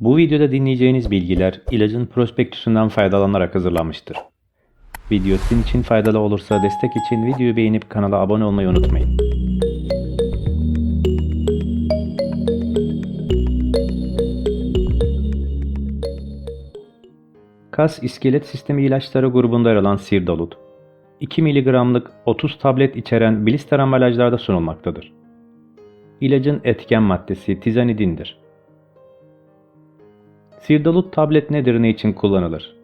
Bu videoda dinleyeceğiniz bilgiler ilacın prospektüsünden faydalanarak hazırlanmıştır. Video sizin için faydalı olursa destek için videoyu beğenip kanala abone olmayı unutmayın. Kas iskelet sistemi ilaçları grubunda yer alan Sirdalut, 2 mg'lık 30 tablet içeren blister ambalajlarda sunulmaktadır. İlacın etken maddesi tizanidindir. Sirdalut tablet nedir ne için kullanılır?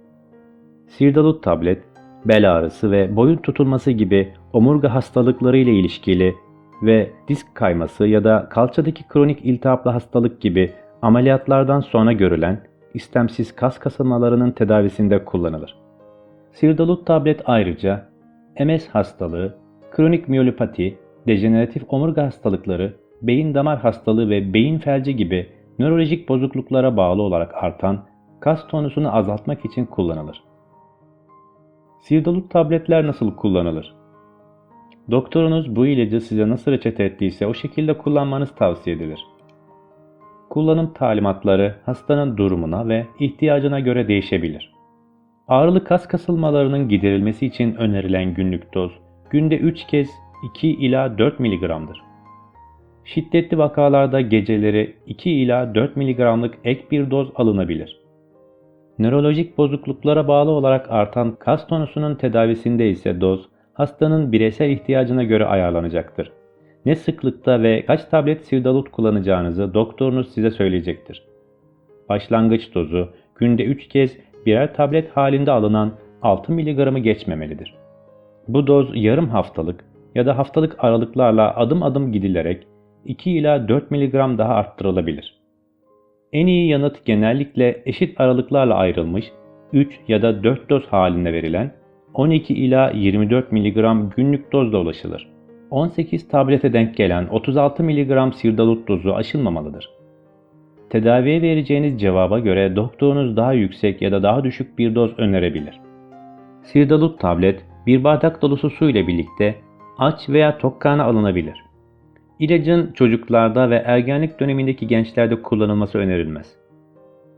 Sirdalut tablet, bel ağrısı ve boyun tutulması gibi omurga hastalıkları ile ilişkili ve disk kayması ya da kalçadaki kronik iltihaplı hastalık gibi ameliyatlardan sonra görülen istemsiz kas kasılmalarının tedavisinde kullanılır. Sirdalut tablet ayrıca MS hastalığı, kronik miyelopati, dejeneratif omurga hastalıkları, beyin damar hastalığı ve beyin felci gibi nörolojik bozukluklara bağlı olarak artan kas tonusunu azaltmak için kullanılır. Sirdalut tabletler nasıl kullanılır? Doktorunuz bu ilacı size nasıl reçete ettiyse o şekilde kullanmanız tavsiye edilir. Kullanım talimatları hastanın durumuna ve ihtiyacına göre değişebilir. Ağrılı kas kasılmalarının giderilmesi için önerilen günlük doz günde 3 kez 2 ila 4 mg'dır. Şiddetli vakalarda geceleri 2 ila 4 mg'lık ek bir doz alınabilir. Nörolojik bozukluklara bağlı olarak artan kas tonusunun tedavisinde ise doz hastanın bireysel ihtiyacına göre ayarlanacaktır. Ne sıklıkta ve kaç tablet sirdalut kullanacağınızı doktorunuz size söyleyecektir. Başlangıç dozu günde 3 kez birer tablet halinde alınan 6 mg'ı geçmemelidir. Bu doz yarım haftalık ya da haftalık aralıklarla adım adım gidilerek 2 ila 4 mg daha arttırılabilir. En iyi yanıt genellikle eşit aralıklarla ayrılmış 3 ya da 4 doz halinde verilen 12 ila 24 mg günlük dozla ulaşılır. 18 tablete denk gelen 36 mg sirdalut dozu aşılmamalıdır. Tedaviye vereceğiniz cevaba göre doktorunuz daha yüksek ya da daha düşük bir doz önerebilir. Sirdalut tablet bir bardak dolusu su ile birlikte aç veya tok karnına alınabilir. İlacın çocuklarda ve ergenlik dönemindeki gençlerde kullanılması önerilmez.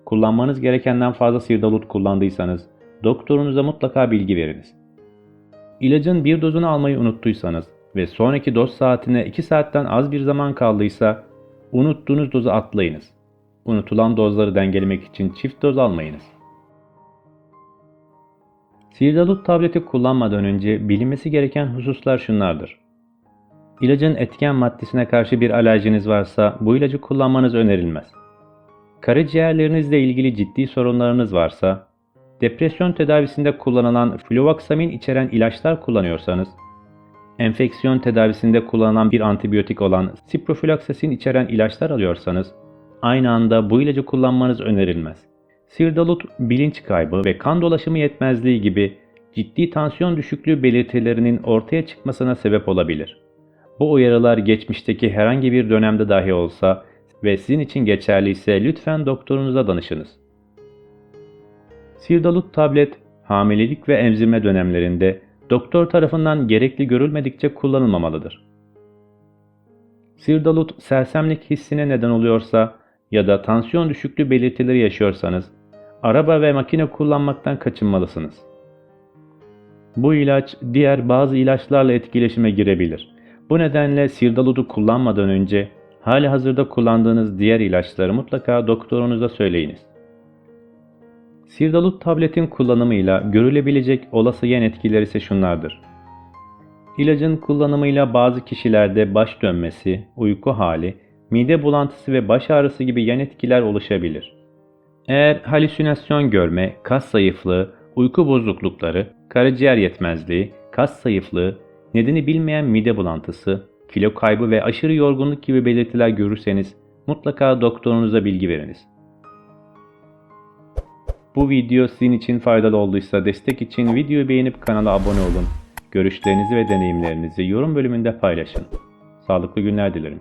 Kullanmanız gerekenden fazla sirdalut kullandıysanız doktorunuza mutlaka bilgi veriniz. İlacın bir dozunu almayı unuttuysanız ve sonraki doz saatine 2 saatten az bir zaman kaldıysa unuttuğunuz dozu atlayınız. Unutulan dozları dengelemek için çift doz almayınız. Sirdalut tableti kullanmadan önce bilinmesi gereken hususlar şunlardır. İlacın etken maddesine karşı bir alerjiniz varsa bu ilacı kullanmanız önerilmez. Karaciğerlerinizle ilgili ciddi sorunlarınız varsa, depresyon tedavisinde kullanılan fluvoxamin içeren ilaçlar kullanıyorsanız, enfeksiyon tedavisinde kullanılan bir antibiyotik olan ciprofloxacin içeren ilaçlar alıyorsanız, aynı anda bu ilacı kullanmanız önerilmez. Sirdalut, bilinç kaybı ve kan dolaşımı yetmezliği gibi ciddi tansiyon düşüklüğü belirtilerinin ortaya çıkmasına sebep olabilir. Bu uyarılar geçmişteki herhangi bir dönemde dahi olsa ve sizin için geçerliyse lütfen doktorunuza danışınız. Sirdalut tablet, hamilelik ve emzirme dönemlerinde doktor tarafından gerekli görülmedikçe kullanılmamalıdır. Sirdalut sersemlik hissine neden oluyorsa ya da tansiyon düşüklüğü belirtileri yaşıyorsanız araba ve makine kullanmaktan kaçınmalısınız. Bu ilaç diğer bazı ilaçlarla etkileşime girebilir. Bu nedenle sirdaludu kullanmadan önce hali hazırda kullandığınız diğer ilaçları mutlaka doktorunuza söyleyiniz. Sirdalut tabletin kullanımıyla görülebilecek olası yan etkiler ise şunlardır. İlacın kullanımıyla bazı kişilerde baş dönmesi, uyku hali, mide bulantısı ve baş ağrısı gibi yan etkiler oluşabilir. Eğer halüsinasyon görme, kas zayıflığı, uyku bozuklukları, karaciğer yetmezliği, kas zayıflığı, nedeni bilmeyen mide bulantısı, kilo kaybı ve aşırı yorgunluk gibi belirtiler görürseniz mutlaka doktorunuza bilgi veriniz. Bu video sizin için faydalı olduysa destek için videoyu beğenip kanala abone olun. Görüşlerinizi ve deneyimlerinizi yorum bölümünde paylaşın. Sağlıklı günler dilerim.